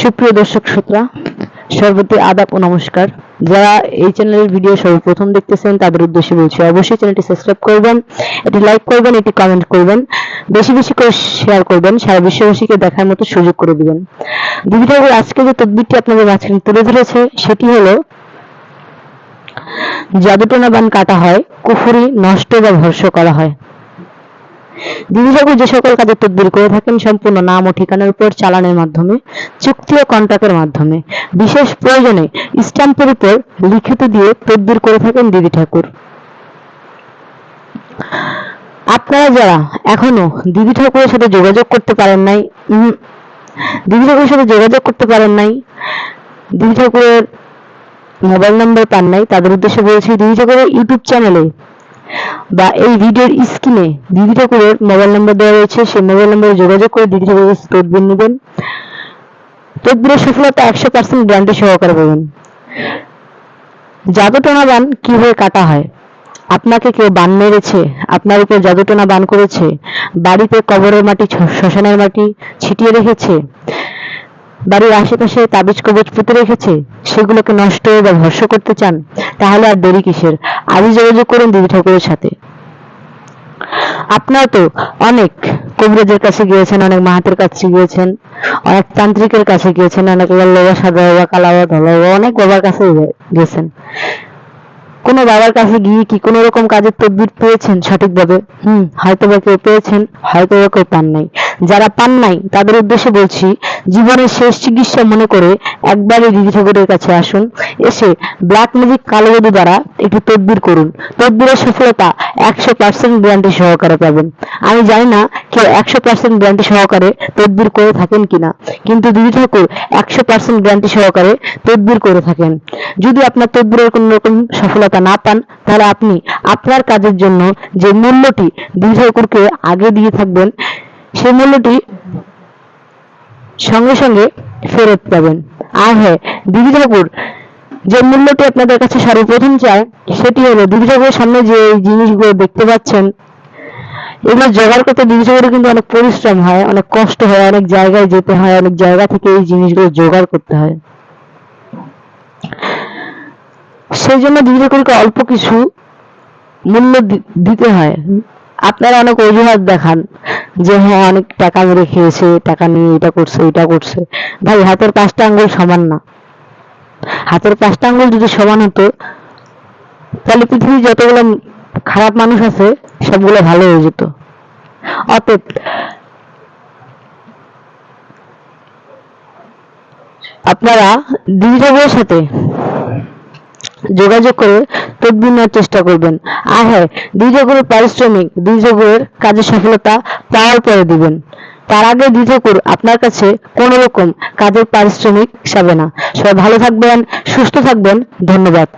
সুপ্রিয় দর্শক শ্রোতা সর্বতি আদাব ও নমস্কার। যারা এই চ্যানেলের ভিডিও সর্বপ্রথম দেখতেছেন, তাদের উদ্দেশ্যে বলছি, অবশ্যই চ্যানেলটি সাবস্ক্রাইব করবেন, এটি লাইক করবেন, এটি কমেন্ট করবেন, বেশি বেশি করে শেয়ার করবেন, সারা বিশ্ববাসীকে দেখার মতো সুযোগ করে দিবেন। দিদি ঠাকুর আজকে যে তদবিরটি আপনাদের মাঝখানে তুলে ধরেছে, সেটি হলো জাদুটোনা বান কাটা হয়, কুফুরি নষ্ট বা ভর্ষ করা হয়। দিদি ঠাকুর যে সকল কাজের তদবির করে থাকেন, সম্পূর্ণ নাম ও ঠিকানার উপর চালানের মাধ্যমে, চুক্তি ও কন্ট্রাক্টের মাধ্যমে। বিশেষ প্রয়োজনে স্ট্যাম্পের উপর লিখিত দিয়ে তদবির করে থাকেন দিদি ঠাকুর। আপনারা যারা এখনও দিদি ঠাকুরের সাথে যোগাযোগ করতে পারেন নাই দিদি ঠাকুরের সাথে যোগাযোগ করতে পারেন নাই, দিদি ঠাকুরের মোবাইল নাম্বার পান নাই, তাদের উদ্দেশ্যে বলছি, দিদি ঠাকুরের ইউটিউব চ্যানেলে বা এই ভিডিওর স্ক্রিনে দিদি ঠাকুরের মোবাইল নাম্বার দেওয়া রয়েছে, সেই মোবাইল নম্বরে যোগাযোগ করে দিদি ঠাকুরের তদবির নেবেন। তদবিরের সফলতা একশো পার্সেন্ট গ্যারান্টি সহকারে পাবেন। জাদুটোনা বান কীভাবে কাটা হয়? আপনাকে কেউ বান মেরেছে? আপনার উপর জাদুটোনা বান করেছে? বাড়িতে কবরের মাটি, শ্মশানের মাটি ছিটিয়ে রেখেছে? বাড়ির আশেপাশে তাবিজ কবজ পুঁতে রেখেছে, সেগুলোকে নষ্ট বা ভস্য করতে চান, তাহলে আর দেরি কিসের? আজই যোগাযোগ করুন দিদি ঠাকুরের সাথে। আপনারা তো অনেক কবিরাজের কাছে গিয়েছেন, অনেক মাহাতের কাছে গিয়েছেন, অনেক তান্ত্রিকের কাছে গিয়েছেন, অনেক বাবা সাদা বাবা, কালা বাবা, ধলা বাবা, অনেক বাবার কাছে গেছেন কোন বাবার কাছে গিয়ে কি কোন রকম কাজের তদবির পেয়েছেন সঠিকভাবে? হুম হয়তো বা কেউ পেয়েছেন হয়তো বা কেউ পান নাই। যারা পান নাই, তাদের উদ্দেশ্যে বলছি, জীবনের শেষ চিকিৎসা মনে করে একবারই দিদি ঠাকুরের কাছে আসুন। এসে ব্ল্যাক ম্যাজিক কালো দ্বারা একটু তদবির করুন। তদবিরের সফলতা একশো পার্সেন্ট গ্যারান্টি সহকারে পাবেন। আমি জানি না কেউ একশো পার্সেন্ট গ্যারান্টি সহকারে তদবির করে থাকেন কিনা, কিন্তু দিদি ঠাকুর একশো পার্সেন্ট গ্যারান্টি সহকারে তদবির করে থাকেন। যদি আপনার তদবিরের কোন রকম সফলতা না পান, তাহলে আপনি আপনার কাজের জন্য যে মূল্যটি দিদি ঠাকুরকে আগে দিয়ে থাকবেন সেই মূল্যটি সঙ্গে সঙ্গে ফেরত পাবেন। আর হ্যাঁ দিদি ঠাকুর, যে মূল্যটি আপনাদের কাছে সর্বপ্রথম চায় সেটি হলো দিদি ঠাকুরের সামনে যে এই জিনিসগুলো দেখতে পাচ্ছেন, এগুলো জোগাড় করতে দিদি ঠাকুরের কিন্তু অনেক পরিশ্রম হয়, অনেক কষ্ট হয়, অনেক জায়গায় যেতে হয়, অনেক জায়গা থেকে এই জিনিসগুলো জোগাড় করতে হয়। সেই জন্য দিদি ঠাকুরকে অল্প কিছু মূল্য দিতে হয়। আপনারা অনেক অজুহাত দেখান যে হ্যাঁ অনেক টাকা মেরে খেয়েছে, টাকা নিয়ে এটা করছে এটা করছে। ভাই, হাতের পাঁচটা আঙ্গুল সমান না। হাতের পাঁচটা আঙ্গুল যদি সমান হতো, তাহলে পৃথিবীর যতগুলো খারাপ মানুষ আছে, সবগুলো ভালো হয়ে যেত। অতএব, আপনারা ঠাকুরের সাথে যোগাযোগ করে তদবির নেওয়ার চেষ্টা করবেন। আর হ্যাঁ ঠাকুরের পারিশ্রমিক, দুই ঠাকুরের কাজের সফলতা পাওয়ার পরে দিবেন। তার আগে ঠাকুর আপনার কাছে কোনো রকম কাজের পারিশ্রমিক হিসাবে না। সবাই ভালো থাকবেন, সুস্থ থাকবেন, ধন্যবাদ।